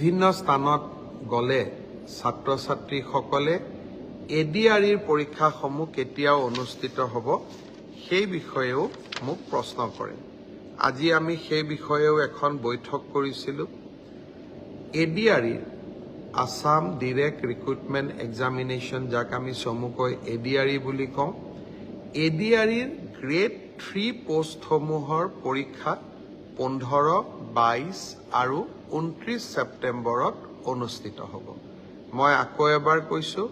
বিভিন্ন স্থানত গ'লে ছাত্ৰ ছাত্ৰীসকলে এ ডি আৰ ইৰ পৰীক্ষাসমূহ কেতিয়াও অনুষ্ঠিত হ'ব সেই বিষয়েও মোক প্ৰশ্ন কৰে। আজি আমি সেই বিষয়েও এখন বৈঠক কৰিছিলোঁ। এ ডি আৰ ইৰ আছাম ডিৰেক্ট ৰিক্ৰুটমেণ্ট এক্সামিনেশ্যন যাক আমি চমুকৈ এ ডি আৰ ই বুলি কওঁ এ ডি আৰ ইৰ গ্ৰেড থ্ৰী পষ্টসমূহৰ পৰীক্ষা পোন্ধৰ বাইছ আৰু ঊনত্ৰিছ ছেপ্টেম্বৰত অনুষ্ঠিত হ'ব। মই আকৌ এবাৰ কৈছোঁ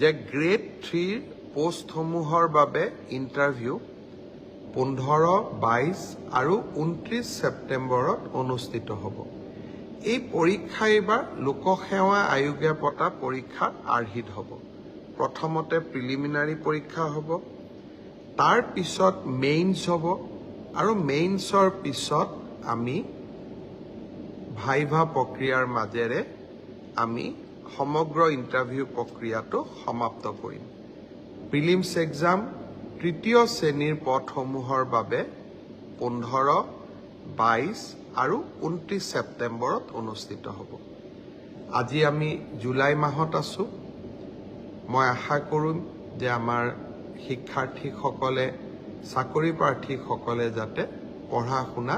যে গ্ৰেড থ্ৰীৰ পষ্টসমূহৰ বাবে ইণ্টাৰভিউ পোন্ধৰ বাইছ আৰু ঊনত্ৰিছ ছেপ্টেম্বৰত অনুষ্ঠিত হ'ব। এই পৰীক্ষা এইবাৰ লোকসেৱা আয়োগে পতা পৰীক্ষাৰ আৰ্হিত হ'ব। প্ৰথমতে প্ৰিলিমিনাৰী পৰীক্ষা হ'ব। তাৰ পিছত মেইনছ হ'ব। আৰু মেইনছৰ পিছত আমি ভাইভা প্ৰক্ৰিয়াৰ মাজেৰে আমি সমগ্ৰ ইণ্টাৰভিউ প্ৰক্ৰিয়াটো সমাপ্ত কৰিম। প্ৰিলিমছ এক্সাম তৃতীয় শ্ৰেণীৰ পদসমূহৰ বাবে পোন্ধৰ বাইছ আৰু ঊনত্ৰিছ ছেপ্টেম্বৰত অনুষ্ঠিত হ'ব। আজি আমি জুলাই মাহত আছোঁ। মই আশা কৰিম যে আমাৰ শিক্ষাৰ্থীসকলে চাকৰি প্ৰাৰ্থীসকলে যাতে পঢ়া শুনা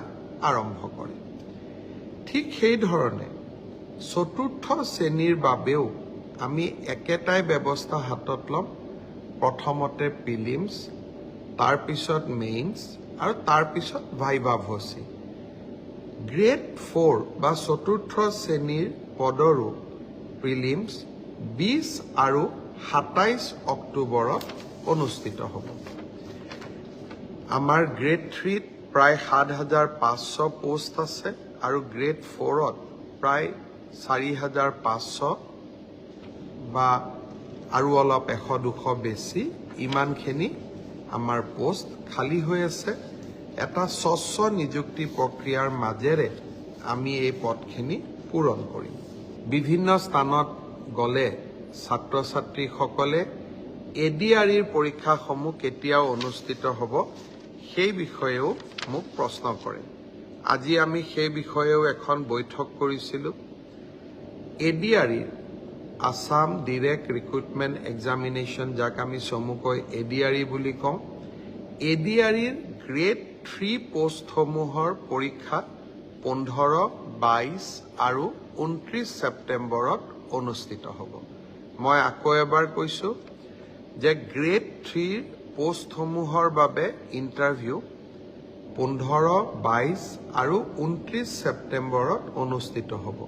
আৰম্ভ কৰে। ঠিক সেইধৰণে চতুৰ্থ শ্ৰেণীৰ বাবেও আমি একেটাই ব্যৱস্থা হাতত ল'ম। প্ৰথমতে প্ৰিলিমছ তাৰপিছত মেইনছ আৰু তাৰপিছত ভাইভা ভচি। গ্ৰেড ফ'ৰ বা চতুৰ্থ শ্ৰেণীৰ পদৰো প্ৰিলিমছ বিছ আৰু সাতাইছ অক্টোবৰত অনুষ্ঠিত হ'ব। আমাৰ গ্ৰেড থ্ৰীত প্ৰায় সাত হাজাৰ পাঁচশ পোষ্ট আছে আৰু গ্ৰেড ফ'ৰত প্ৰায় চাৰি হাজাৰ পাঁচশ বা আৰু অলপ এশ দুশ বেছি ইমানখিনি আমাৰ পোষ্ট খালী হৈ আছে। এটা স্বচ্ছ নিযুক্তি প্ৰক্ৰিয়াৰ মাজেৰে আমি এই পদখিনি পূৰণ কৰিম। বিভিন্ন স্থানত গ'লে ছাত্ৰ ছাত্ৰীসকলে এ ডি আৰ ইৰ পৰীক্ষাসমূহ কেতিয়াও অনুষ্ঠিত হ'ব সেই বিষয়েও মোক প্ৰশ্ন কৰে। আজি আমি সেই বিষয়েও এখন বৈঠক কৰিছিলোঁ। এ ডি আৰ ইৰ আছাম ডিৰেক্ট ৰিক্ৰুটমেণ্ট এক্সামিনেশ্যন যাক আমি চমুকৈ এ ডি আৰ বুলি কওঁ এ ডি আৰ ইৰ গ্ৰেড থ্ৰী পষ্টসমূহৰ পৰীক্ষা পোন্ধৰ বাইছ আৰু ঊনত্ৰিছ ছেপ্টেম্বৰত অনুষ্ঠিত হ'ব। মই আকৌ এবাৰ কৈছোঁ যে গ্ৰেড থ্ৰীৰ পষ্টসমূহৰ বাবে ইণ্টাৰভিউ পোন্ধৰ বাইছ আৰু ঊনত্ৰিছ ছেপ্টেম্বৰত অনুষ্ঠিত হ'ব।